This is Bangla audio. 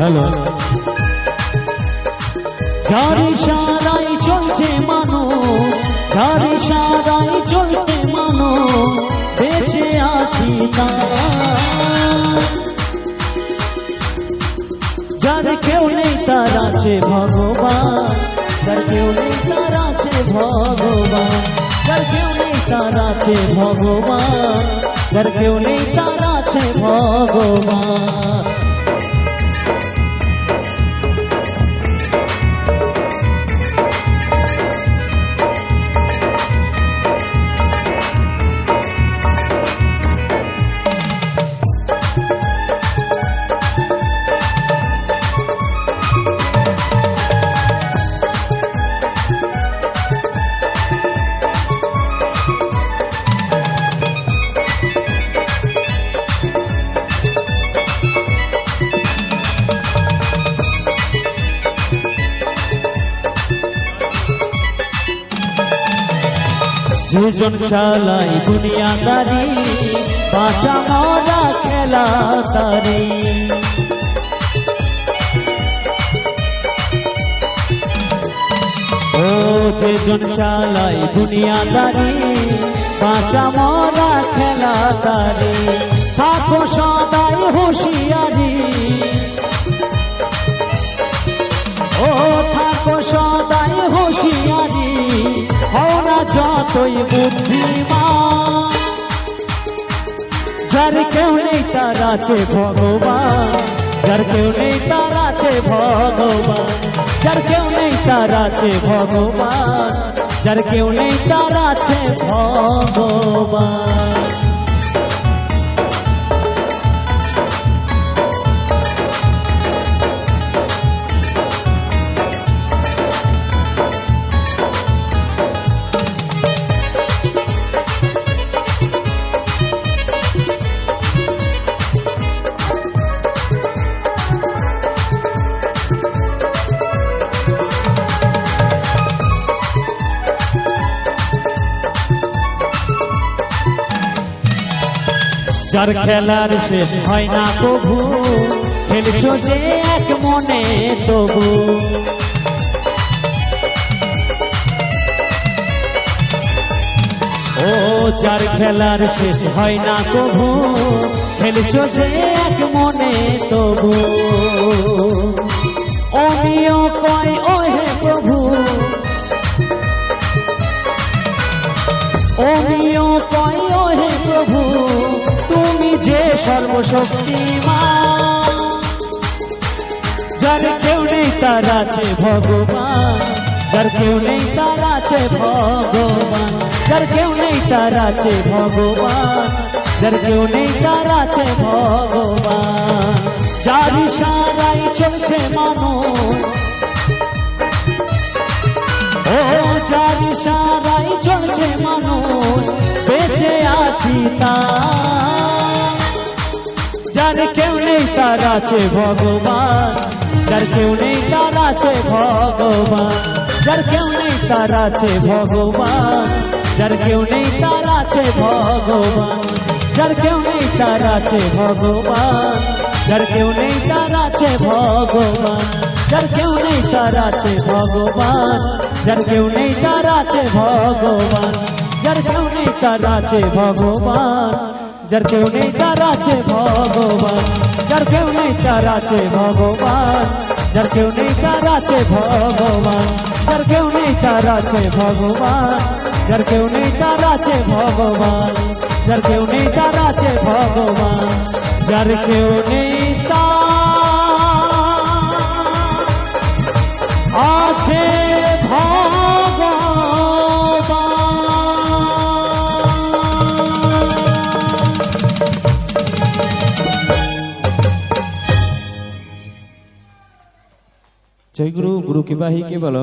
হ্যালো। যার ইশারায় চলছে মানুষ, যার ইশারায় চলছে মানুষ, বেঁচে আছি তা যার কেউ নেই তার আছে ভগবান, যার কেউ নেই তার আছে ভগবান, যার কেউ নেই তার আছে ভগবান, যার কেউ নেই যেজন চালাই দুনিয়াদারি বাঁচা মরা খেলা তারি। ও যেজন চালাই দুনিয়াদারি বাঁচা মরা খেলা যতই বুদ্ধিমান, যার কেউ নেই তার আছে ভগবান। যার কেউ নেই তার আছে ভগবান। যার কেউ নেই তার আছে ভগবান। যার কেউ নেই তার আছে ভগবান। যার খেলার শেষ হয় না প্রভু, খেলছো যে এক মনে তবু। ও, যার খেলার শেষ হয় না প্রভু, খেলছো যে এক মনে তবু। যে সর্বশক্তিমান। যার কেউ নেই তার আছে ভগবান। যার কেউ নেই তার আছে ভগবান। যার কেউ নেই তার আছে ভগবান। যার কেউ নেই তার আছে ভগবান। যার ইশারাই চলছে মানুষ ও, যার ইশারাই চলছে মানুষ বেঁচে আছি তা আছে ভগবান। যার কেউ নেই তার আছে ভগবান। যার কেউ নেই তার আছে ভগবান। যার কেউ নেই তার আছে ভগবান। যার কেউ নেই তার আছে ভগবান। যার কেউ নেই তার আছে ভগবান। যার কেউ নেই তার আছে ভগবান। যার কেউ নেই তার আছে ভগবান। যার কেউ নেই তার আছে ভগবান। যার কেউ নেই তার আছে ভগবান, যার কেউ নেই তার আছে ভগবান, যার কেউ নেই তার আছে ভগবান, যার কেউ নেই তার আছে ভগবান, যার কেউ নেই তার আছে ভগবান, যার কেউ নেই তার আছে ভগবান, যার কেউ নেই তার ਜੈ ਗੁਰੂ ਗੁਰੂ ਕੀ ਬਾਹੀ ਕੇਵਲ